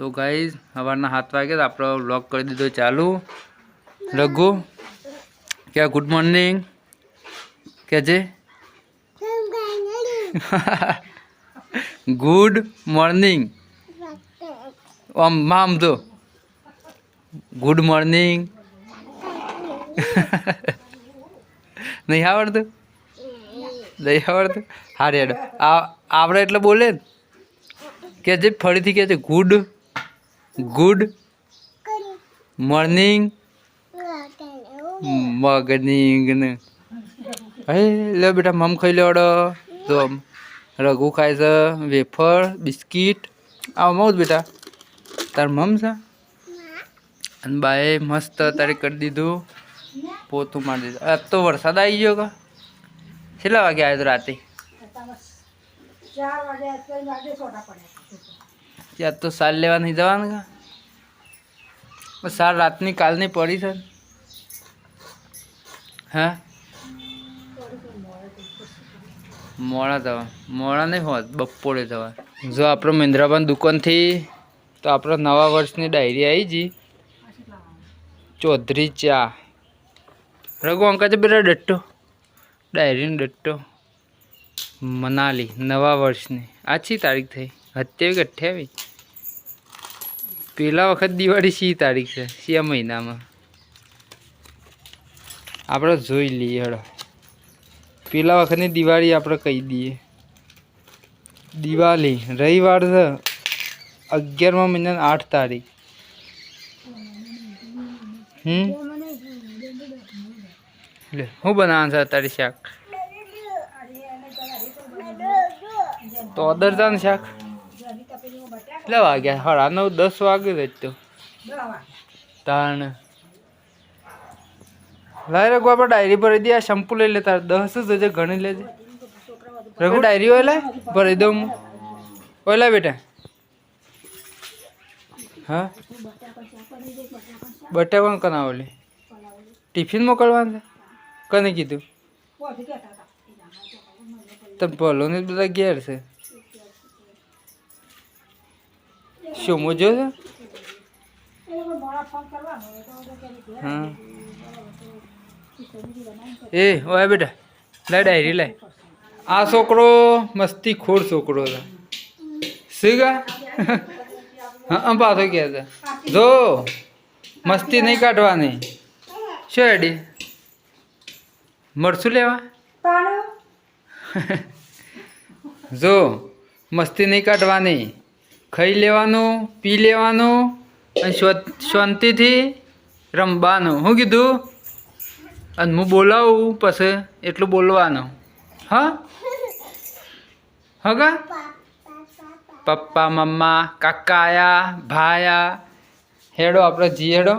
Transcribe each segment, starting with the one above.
તો ગાઈઝ સવારના સાત વાગે આપણો વ્લોગ કરી દીધો ચાલુ. રઘુ, કે ગુડ મોર્નિંગ કે છે ગુડ મોર્નિંગ આમ મામ તો ગુડ મોર્નિંગ નહીં આવડતું? નહીં આવડતું? હા રેડ આવડે એટલે બોલે કે જે ફરીથી કે છે ગુડ ગુડ મોર્નિંગ મોર્નિંગ ને હે લે બેટા, મમ ખાઈ લેવડો તો રઘુ ખાય છે, વેફર, બિસ્કીટ. આવ મઉ બેટા. તાર મમ છે? અને બાએ મસ્ત તારે કરી દીધું. પોતું મારી દીધું. આજ તો વરસાદ આવી ગયો કા? કેટલા વાગે આવ્યો રાતે? ત્યાં તો સાર લેવા નહીં જવાનું કા? સાર રાતની કાલની પડી છે. હા? મોડા જવા. મોડા નહીં હોત, બપોરે જવા. જો આપણો મહેન્દ્રાબાન દુકાનથી, તો આપણો નવા વર્ષની ડાયરી આવી જી. ચૌધરી ચા. રઘુ અંકા છે બેટા ડટ્ટો. ડાયરીનો ડટ્ટો. મનાલી, નવા વર્ષની. આછી તારીખ થઈ. સત્યાવીસ અઠ્યાવીસ? પેલા વખત દિવાળી શી તારીખ છે? સિયા મહિનામાં. આપણે જોઈ લઈએ હળો પેલા વખતની દિવાળી આપણે કહી દઈએ. દિવાળી, રવિવાર છે. અગિયારમા મહિનાની આઠ તારીખ. હમ? લે શું બનાવવાનું છે અત્યારે શાક? તો અદરતાનું શાક? કેટલા વાગ્યા? સાડા નવ દસ વાગે જ તો. તાણ. લાય રઘુ આપણે ડાયરી ભરી દે આ શેમ્પુ લઈ લે તારે દસ જ હજે ગણી લેજે. રઘુ ડાયરી હોય ભરી દઉં હું. ઓલા બેટા? હા? બટે પણ કના ઓલી ટિફિન મોકલવાનું છે? કને કીધું? તો ભલો ને બધા ઘેર છે. શું મોજો છે? હા. એ ઓય બેટા લાય ડાયરી લાય આ છોકરો મસ્તી ખોર છોકરો છે. ગા હા પાછો ગયા છે. જો મસ્તી નહીં કાઢવાની. શું એડી મળશું લેવા? જો મસ્તી નહીં કાઢવાની. ખાઈ લેવાનું, પી લેવાનું અને શાંતિથી રમવાનું. શું કીધું? અને હું બોલાવું પછી એટલું બોલવાનું. હા? હગા પપ્પા, મમ્મા, કાકા આયા ભાયા હેડો આપણે જી હેડો.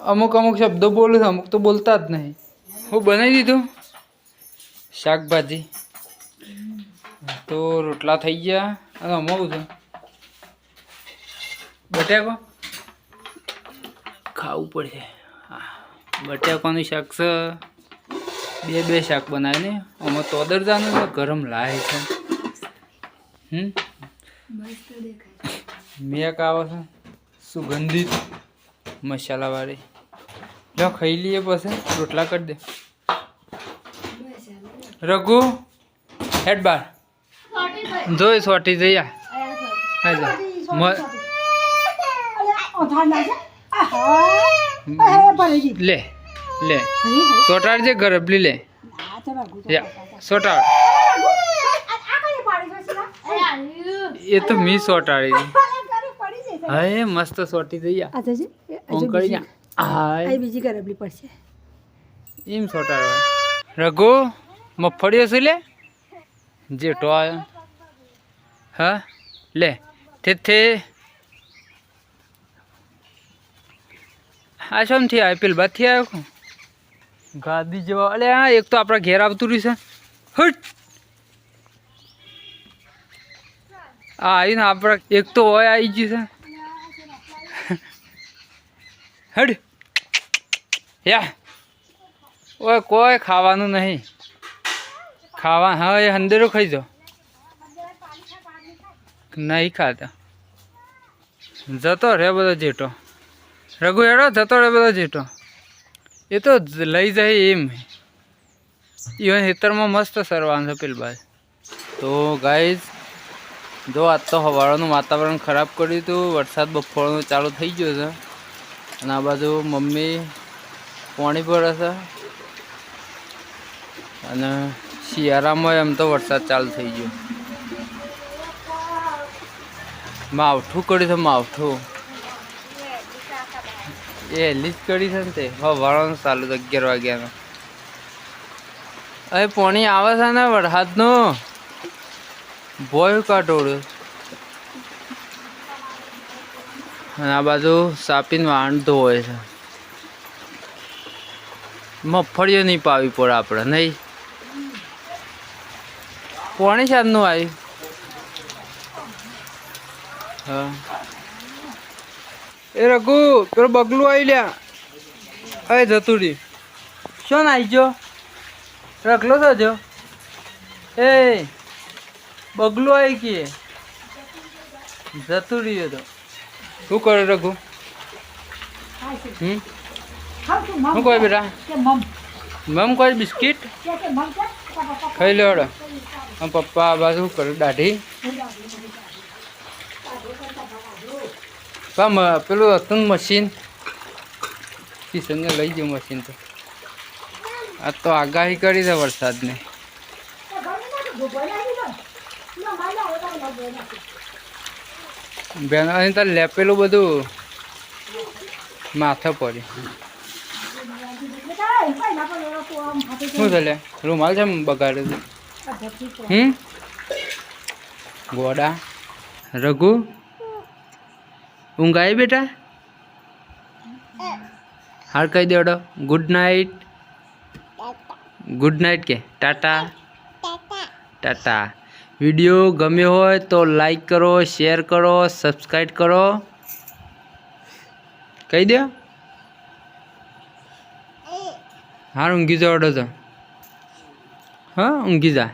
અમુક અમુક શબ્દો બોલું અમુક તો બોલતા જ નહીં. હું બનાવી દીધું? શાકભાજી. તો રોટલા થઈ ગયા. અને અમાવું છે. બટાકો? ખાવું પડશે. હા. બટાકાનું શાક છે. બે બે શાક બનાવે ને આમાં તોદરદાનું ગરમ લાય છે. હમ? મેક આવે છે સુગંધિત મસાલાવાળી જો ખાઈ લઈએ પછી. રોટલા કરી દે. રઘુ હેડ બાર. જોઈ સોટી જઈ જા. લે લે. સોટાડ જે ગરબલી લે. સોટાડ. એ તો મી સોટાડી હે મસ્ત સોટી જઈ ઓંકળી જા હાય. બીજી ગરબલી પડશે. એમ સોટાડવા રઘુ મફળીઓ છે લે? જેટો આવ્યો લે, તે તે આ શમથી આવ્યો પેલ બાદથી આવ્યો ગાદી જેવા અલે હા એક તો આપણા ઘેર આવતું રહ્યું છે. હટ! આ આવીને આપણા એક તો હોય, આવી ગયું છે. હડ યા! ઓય, કોઈ ખાવાનું નહીં. ખાવા હા, એ અંદરો ખાઈ જાઓ. નહીં ખાતા. જતો રે બધો જેઠો. રઘુ હેડો, જતો રે બધો જેઠો. એ તો લઈ જાય એમ. ઇવન ખેતરમાં મસ્ત સરવાનું છે પેલી તો ગાઈઝ, જો આજ તો હવાળાનું વાતાવરણ ખરાબ કર્યું હતું, વરસાદ બફોરનો ચાલુ થઈ ગયો છે. અને આ બાજુ મમ્મી પાણી ભરે છે. અને શિયાળામાં એમ તો વરસાદ ચાલુ થઈ ગયો. માવઠું કર્યું છે, માવઠું. એ હેલી જ કરી છે ને તે. હવાળાનું ચાલુ છે અગિયાર વાગ્યાનું. અરે, પાણી આવે છે ને વરસાદનું? ભોય કાઢોડ્યું અને આ બાજુ સાપીને વાહન ધોવાય છે. મગફળીઓ નહીં પાવી પડે આપણે, નહીં? પાણી શાદનું આવ્યું? હા. એ રઘુ, પેલો બગલું આવી લ્યા. અરે જતું શો શું આવી ગયો રખલો થજો એ, બગલું આવી કે. જતું રહ્યું તો. શું કરે રઘુ? હમ? શું કહે બેટા? મમ કોઈ બિસ્કિટ? ખાઈ લે પપ્પા આ બાજુ કરે? દાઢી? પા પેલું હતું મશીન કિશનને લઈ ગયું મશીન તો. આ તો આગાહી કરી દે વરસાદને. બેન અહીં તાર લેપેલું બધું માથે પડી શું થયે રૂમાલ છે બગાડે હમ? ગોડા? રઘુ? ઊંઘ આવી બેટા? હાર કહી દેવડો ગુડ નાઇટ ગુડ નાઇટ કે. ટાટા ટાટા વીડિયો ગમ્યો હોય તો લાઈક કરો શેર કરો સબસ્ક્રાઈબ કરો. કહી દો. હાર ઊંઘી જાવડો તો. હા, ઊંઘી જા.